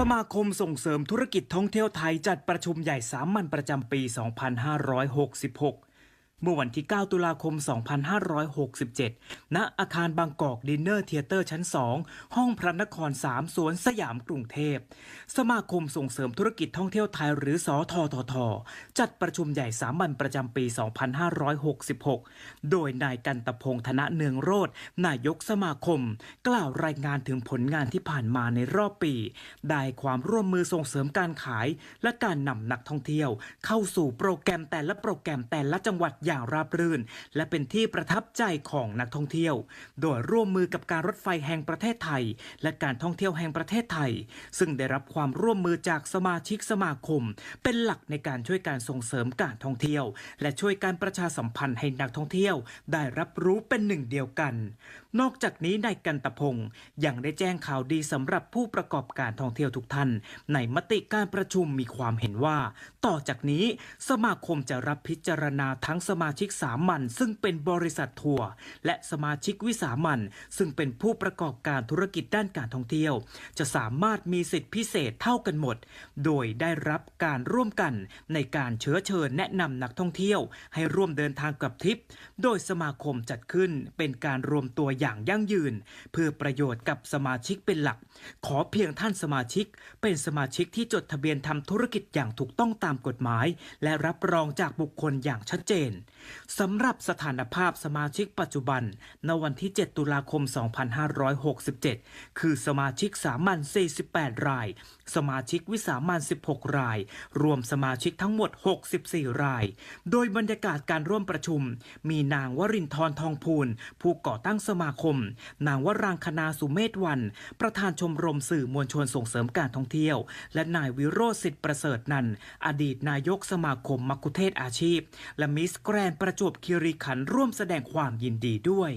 สมาคมส่งเสริมธุรกิจท่องเที่ยวไทยจัดประชุมใหญ่สามัญประจำปี 2566 เมื่อวันที่ 9 ตุลาคม 2567 ณ อาคารบางกอกดินเนอร์เทเตอร์ชั้น 2 ห้องพระนคร 3 สวนสยามกรุงเทพ สมาคมส่งเสริมธุรกิจท่องเที่ยวไทยหรือสอททท จัดประชุมใหญ่สามัญประจำปี 2566 โดยนายกันตพงษ์ธนเนืองโรธนายกสมาคม กล่าวรายงานถึงผลงานที่ผ่านมาในรอบปี ได้ความร่วมมือส่งเสริมการขาย และการนำนักท่องเที่ยว เข้าสู่โปรแกรมแต่ละโปรแกรมแต่ละจังหวัดอย่างราบรื่น และเป็นที่ประทับใจของนักท่องเที่ยว โดยร่วมมือกับการรถไฟแห่งประเทศไทย และการท่องเที่ยวแห่งประเทศไทย ซึ่งได้รับความร่วมมือจากสมาชิกสมาคม เป็นหลักในการช่วยการส่งเสริมการท่องเที่ยว และช่วยการประชาสัมพันธ์ให้นักท่องเที่ยว ได้รับรู้เป็นหนึ่งเดียวกัน นอกจากนี้นายกันตพงศ์ยังได้แจ้งข่าวดีสำหรับผู้ประกอบการท่องเที่ยวทุกท่าน ในมติการประชุมมีความเห็นว่า ต่อจากนี้สมาคมจะรับพิจารณาทั้งสมาชิกสามัญซึ่งเป็นบริษัททัวร์และสมาชิกวิสามัญซึ่งเป็นผู้ประกอบการธุรกิจด้านการท่องเที่ยว จะสามารถมีสิทธิพิเศษเท่ากันหมด โดยได้รับการร่วมกันในการเชื้อเชิญแนะนำนักท่องเที่ยว ให้ร่วมเดินทางกับทริป โดยสมาคมจัดขึ้นเป็นการรวมตัวอย่างยั่งยืน เพื่อประโยชน์กับสมาชิกเป็นหลัก ขอเพียงท่านสมาชิก เป็นสมาชิกที่จดทะเบียนทำธุรกิจอย่างถูกต้องตามกฎหมาย และรับรองจากบุคคลอย่างชัดเจนสำหรับสถานภาพสมาชิกปัจจุบันในวันที่ 7 ตุลาคม 2567 คือสมาชิกสามัญ 48 ราย สมาชิกวิสามัญ 16 ราย รวมสมาชิกทั้งหมด 64 ราย โดยบรรยากาศการร่วมประชุม มีนางวรินทร์ทองพูนผู้ก่อตั้งสมาคม นางวรางคณาสุเมธวัน ประธานชมรมสื่อมวลชนส่งเสริมการท่องเที่ยว และนายวิโรจน์สิทธิประเสริฐนัน อดีตนายกสมาคมมักคุเทศอาชีพ และมิสแกรนด์ประจวบคีรีขันธ์ร่วมแสดงความยินดีด้วย